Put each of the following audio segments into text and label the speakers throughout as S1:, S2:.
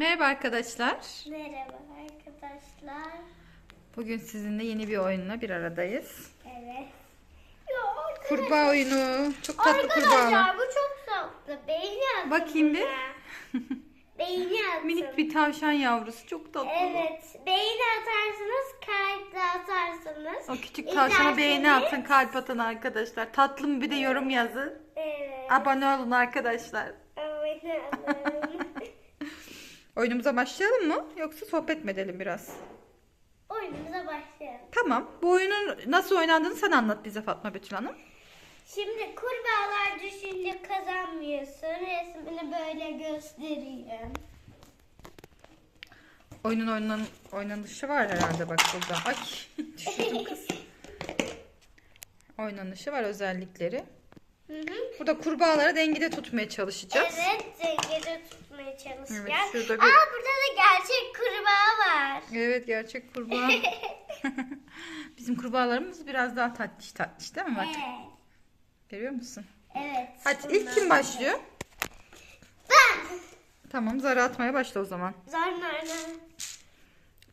S1: Merhaba arkadaşlar.
S2: Merhaba arkadaşlar.
S1: Bugün sizinle yeni bir oyunla bir aradayız.
S2: Evet. Arkadaşlar-
S1: Kurbağa oyunu. Çok tatlı kurbağalar.
S2: Arkadaşlar bu çok tatlı. Beyni atın.
S1: Bakayım bir.
S2: Beyni atın.
S1: Minik bir tavşan yavrusu. Çok tatlı.
S2: Evet. Beyni atarsınız, kalp de atarsınız.
S1: O küçük tavşana beğeni
S2: İzlerseniz-
S1: atın kalp atın arkadaşlar. Tatlı mı bir de yorum yazın.
S2: Evet.
S1: Abone olun arkadaşlar.
S2: Abone olun.
S1: Oyunumuza başlayalım mı? Yoksa sohbet mi edelim biraz?
S2: Oyunumuza başlayalım.
S1: Tamam. Bu oyunun nasıl oynandığını sen anlat bize Fatma Betül Hanım.
S2: Şimdi kurbağalar düşünce kazanmıyorsun. Resmini böyle göstereyim.
S1: Oyunun oynan, oynanışı var herhalde bak burada. Ay düşürdüm kız. Oynanışı var özellikleri.
S2: Hı hı.
S1: Burada kurbağaları dengede tutmaya çalışacağız.
S2: Evet, dengede tutmaya çalışacağız.
S1: Evet, şurada bir-
S2: Aa burada da gerçek kurbağa var.
S1: Evet gerçek kurbağa. Bizim kurbağalarımız biraz daha tatlış tatlış değil mi bak?
S2: Evet.
S1: Görüyor musun?
S2: Evet.
S1: Hadi ilk kim başlıyor?
S2: Ben.
S1: Tamam zarı atmaya başla o zaman.
S2: Zar nerede?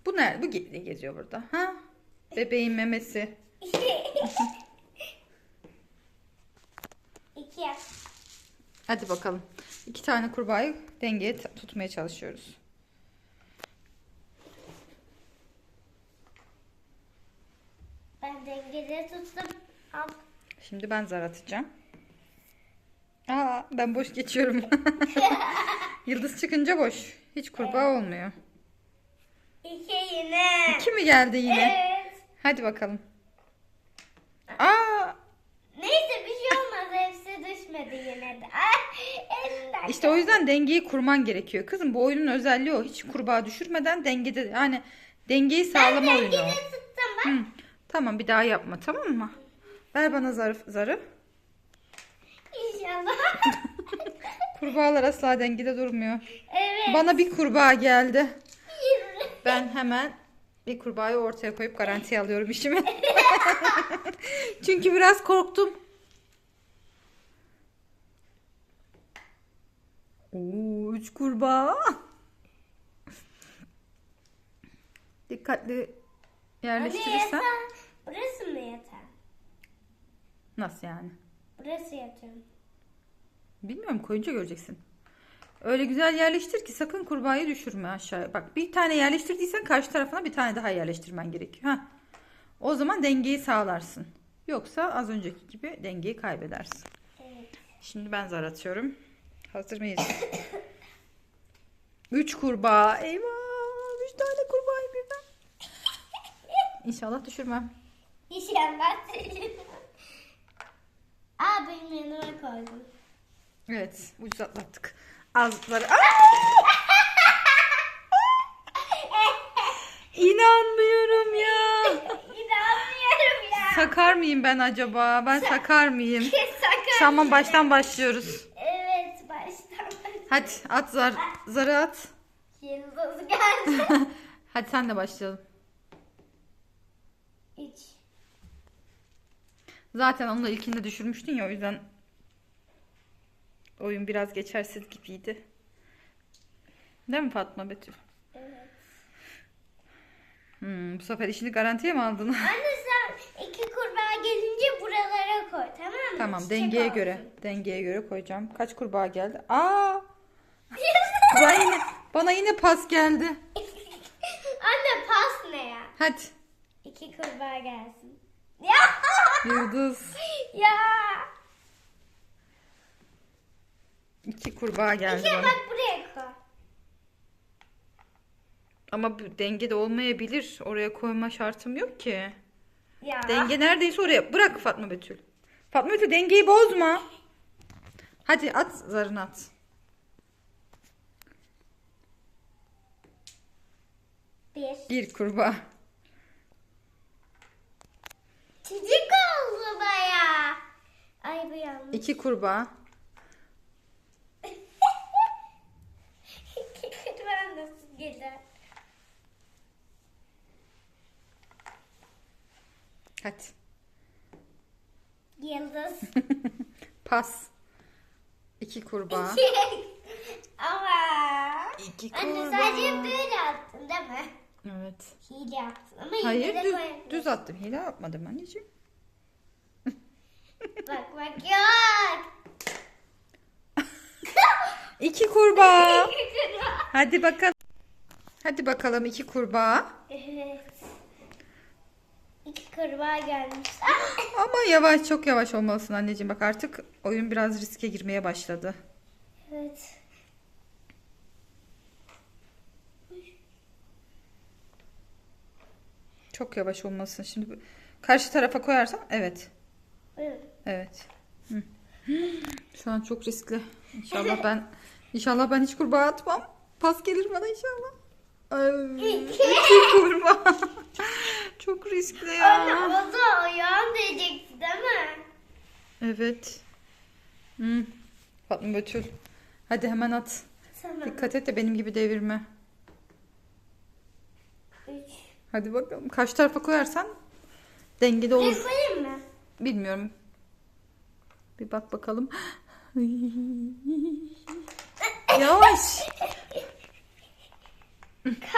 S1: Bu ne? Bu ge- geziyor burada. Ha? Bebeğin memesi.
S2: İki yap.
S1: Hadi bakalım. İki tane kurbağayı dengeye tutmaya çalışıyoruz.
S2: Ben dengede tuttum. Al.
S1: Şimdi ben zar atacağım. Aa ben boş geçiyorum. Yıldız çıkınca boş. Hiç kurbağa olmuyor.
S2: İki yine.
S1: İki mi geldi yine?
S2: Evet.
S1: Hadi bakalım. Aa
S2: Neyse bir şey olmaz. Hepsi düşmedi yine de. Ay,
S1: işte o yüzden dengeyi kurman gerekiyor. Kızım bu oyunun özelliği o. Hiç kurbağa düşürmeden dengede yani dengeyi sağlama oyunu. o.
S2: Dengede tuttum bak.
S1: Hı. Tamam bir daha yapma tamam mı? Ver bana zarı. zarı.
S2: İnşallah.
S1: Kurbağalar asla dengede durmuyor.
S2: evet.
S1: Bana bir kurbağa geldi. Ben hemen bir kurbağayı ortaya koyup garantiye alıyorum işimi. Çünkü biraz korktum. Oo, üç kurbağa. Dikkatli yerleştirirsen.
S2: Yatağı. Burası mı yatağı?
S1: Nasıl yani?
S2: Burası yatağım.
S1: Bilmiyorum koyunca göreceksin. Öyle güzel yerleştir ki sakın kurbağayı düşürme aşağıya. Bak bir tane yerleştirdiysen karşı tarafına bir tane daha yerleştirmen gerekiyor. Ha. O zaman dengeyi sağlarsın. Yoksa az önceki gibi dengeyi kaybedersin.
S2: Evet.
S1: Şimdi ben zar atıyorum. Hazır mıyız? Üç kurbağa. Eyvah. Üç tane kurbağayı birden. İnşallah düşürmem.
S2: İnşallah. Aa benim yanıma koydum.
S1: Evet. Ucuz atlattık. Azları. İnanmıyorum ya.
S2: İnanmıyorum ya.
S1: Sakar mıyım ben acaba? Ben sakar mıyım?
S2: Sakın.
S1: Tamam baştan başlıyoruz. Hadi at zar, zarı at.
S2: Yıldız geldi.
S1: Hadi sen de başlayalım.
S2: Üç.
S1: Zaten onu da ilkinde düşürmüştün ya o yüzden oyun biraz geçersiz gibiydi. Değil mi Fatma Betül?
S2: Evet.
S1: Hmm, bu sefer işini garantiye mi aldın?
S2: Anne sen iki kurbağa gelince buralara koy tamam mı?
S1: tamam
S2: Çiçek
S1: dengeye
S2: olsun.
S1: göre. Dengeye göre koyacağım. Kaç kurbağa geldi? Aa! Bana yine, bana yine pas geldi.
S2: Anne pas ne ya?
S1: Hadi.
S2: İki kurbağa gelsin. Ya!
S1: Yıldız.
S2: ya!
S1: İki kurbağa geldi
S2: İki
S1: bana.
S2: bak buraya koy.
S1: Ama bu dengede olmayabilir. Oraya koyma şartım yok ki.
S2: Ya.
S1: Denge neredeyse oraya. Bırak Fatma Betül. Fatma Betül dengeyi bozma. Hadi at zarını at.
S2: Bir.
S1: Bir kurbağa.
S2: Çocuk oldu baya. Ay bu yanlış.
S1: İki kurbağa.
S2: İki kurbağa nasıl gelir?
S1: Hadi.
S2: Yıldız.
S1: Pas. İki kurbağa.
S2: Ama.
S1: İki
S2: Anne sadece böyle attın değil mi?
S1: Evet.
S2: Hile yaptın ama
S1: Hayır
S2: yine de
S1: düz, düz attım. Hile yapmadım anneciğim.
S2: Bak bak yok.
S1: İki kurbağa. Hadi bakalım. Hadi bakalım iki kurbağa.
S2: evet. İki kurbağa gelmiş. Ah!
S1: Ama yavaş çok yavaş olmalısın anneciğim. Bak artık oyun biraz riske girmeye başladı.
S2: Evet.
S1: Çok yavaş olmalısın. Şimdi karşı tarafa koyarsam evet.
S2: Buyurun.
S1: Evet. Hı. Şu an çok riskli. İnşallah ben inşallah ben hiç kurbağa atmam. Pas gelir bana inşallah. Ay, iki kurbağa. çok riskli ya.
S2: Anne o da ayağın diyecekti değil mi?
S1: Evet. Hı. Fatma Betül. Hadi hemen at.
S2: Tamam.
S1: Dikkat et de benim gibi devirme. Hadi bakalım. Karşı tarafa koyarsan dengede olur.
S2: koyayım mı?
S1: Bilmiyorum. Bir bak bakalım. Yavaş.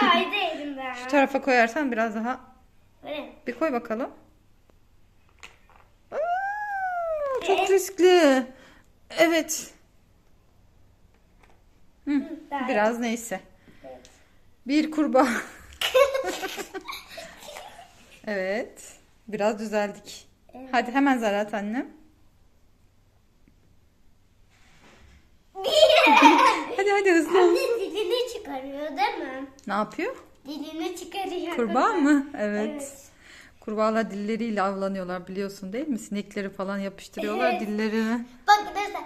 S2: Kaydı elimden.
S1: Şu tarafa koyarsan biraz daha
S2: Buyurun.
S1: bir koy bakalım. Aa, çok riskli. Evet. Hı, biraz neyse.
S2: Evet.
S1: Bir kurbağa. Evet. Biraz düzeldik.
S2: Evet.
S1: Hadi hemen zar at annem. Hadi hadi hızlı ol.
S2: Anne dilini çıkarıyor değil mi?
S1: Ne yapıyor?
S2: Dilini çıkarıyor.
S1: Kurbağa mı? Evet.
S2: Evet.
S1: Kurbağalar dilleriyle avlanıyorlar biliyorsun değil mi? Sinekleri falan yapıştırıyorlar
S2: Evet.
S1: dillerine.
S2: Bak mesela.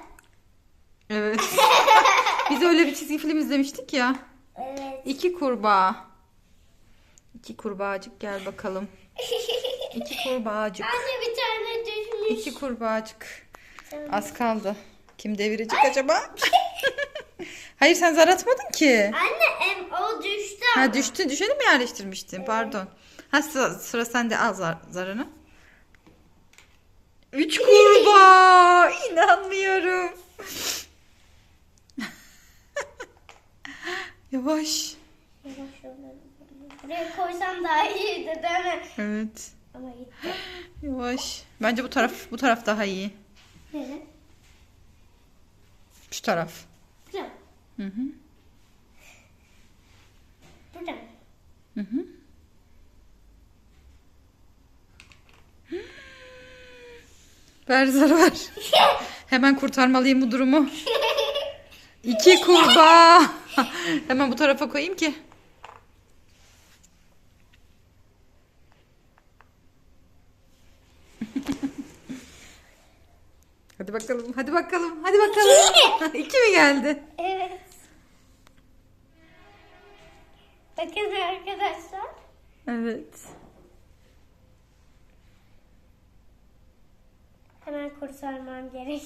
S1: Evet. Biz öyle bir çizgi film izlemiştik ya.
S2: Evet.
S1: İki kurbağa. İki kurbağacık gel bakalım. İki kurbağacık.
S2: Anne bir tane düşmüş.
S1: İki kurbağacık. Az kaldı. Kim devirecek acaba? Hayır sen zar atmadın ki.
S2: Anne em, o düştü ama.
S1: Ha düştü. Düşeni mi yerleştirmiştin? Pardon. Ha sıra, sıra sende al zar, zarını. Üç kurbağa. İnanmıyorum. Yavaş.
S2: Buraya koysam daha iyiydi değil mi?
S1: Evet.
S2: Ama gitti.
S1: Yavaş. Bence bu taraf bu taraf daha iyi.
S2: Nere?
S1: Şu taraf.
S2: Burada.
S1: Hı hı.
S2: Burada.
S1: Hı hı. Ver zarı ver. Hemen kurtarmalıyım bu durumu. İki kurbağa. Hemen bu tarafa koyayım ki. Hadi bakalım, hadi bakalım, hadi bakalım. İki mi geldi?
S2: Evet. Bakın arkadaşlar.
S1: Evet.
S2: Hemen kurtarmam gerek.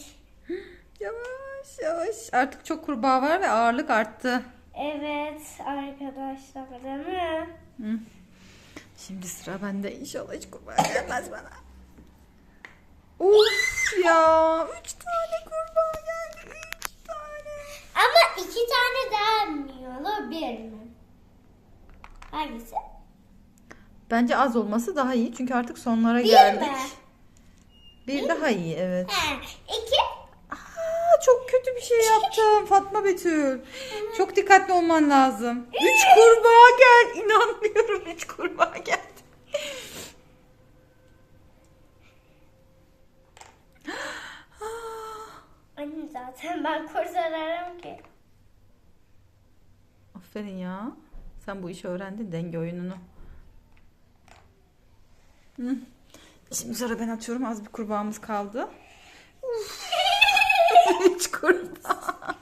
S1: Yavaş yavaş. Artık çok kurbağa var ve ağırlık arttı.
S2: Evet arkadaşlar değil mi?
S1: Hı. Şimdi sıra bende. İnşallah hiç kurbağa gelmez bana. Uf ya. Üç tane kurbağa geldi. Üç tane.
S2: Ama iki tane daha mı olur bir mi? Hangisi?
S1: Bence az olması daha iyi. Çünkü artık sonlara
S2: Bir
S1: geldik.
S2: mi?
S1: Bir daha iyi evet.
S2: He, iki.
S1: Aa, çok kötü bir şey yaptım Fatma Betül. Çok dikkatli olman lazım. Üç kurbağa gel. İnanmıyorum. Üç kurbağa geldi.
S2: Anne zaten ben kurtarırım ki.
S1: Aferin ya. Sen bu işi öğrendin denge oyununu. Hı. Şimdi sonra ben atıyorum. Az bir kurbağamız kaldı. Üç kurbağa.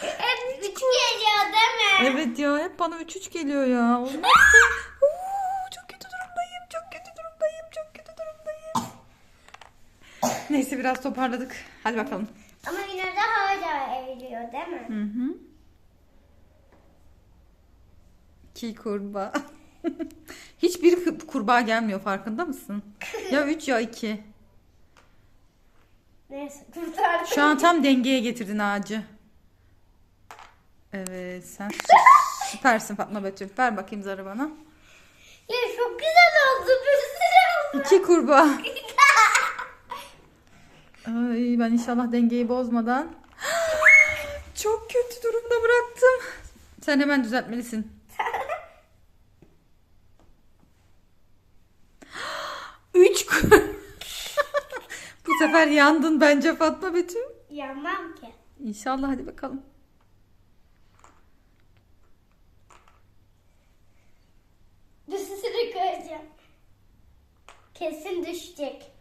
S2: Hep üç geliyor değil mi?
S1: Evet ya hep bana üç üç geliyor ya. Olmaz ki. Oo, çok kötü durumdayım. Çok kötü durumdayım. Çok kötü durumdayım. Neyse biraz toparladık. Hadi bakalım.
S2: Ama yine de hala eğiliyor değil mi?
S1: Hı hı. İki kurbağa. Hiçbir kurbağa gelmiyor farkında mısın? Ya üç ya iki.
S2: Neyse kurtardım.
S1: Şu an tam dengeye getirdin ağacı. Evet sen sü- süpersin Fatma Betül. Ver bakayım zarı bana.
S2: Ya çok güzel oldu. Bir sürü oldu.
S1: İki kurbağa. Ay ben inşallah dengeyi bozmadan. Çok kötü durumda bıraktım. Sen hemen düzeltmelisin. Üç. Bu sefer yandın bence Fatma Betül.
S2: Yanmam ki.
S1: İnşallah hadi bakalım.
S2: Sürü koyacağım. Kesin düşecek.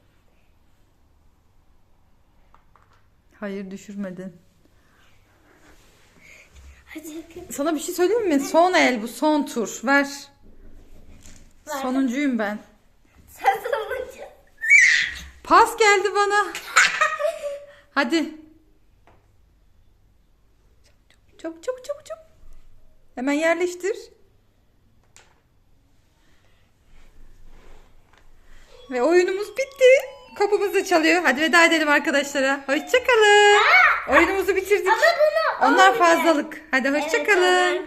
S1: Hayır düşürmedin.
S2: Hadi.
S1: Sana bir şey söyleyeyim mi? Son el bu son tur. Ver.
S2: Ver.
S1: Sonuncuyum ben.
S2: Sen sonuncu.
S1: Pas geldi bana. Hadi. Çabuk çabuk çabuk çabuk. Hemen yerleştir. Ve oyunumuz bitti. Kapımız da çalıyor. Hadi veda edelim arkadaşlara. Hoşçakalın. Oyunumuzu bitirdik.
S2: Ama bunu
S1: Onlar
S2: olmayacak.
S1: fazlalık. Hadi hoşçakalın.
S2: Evet, onlar-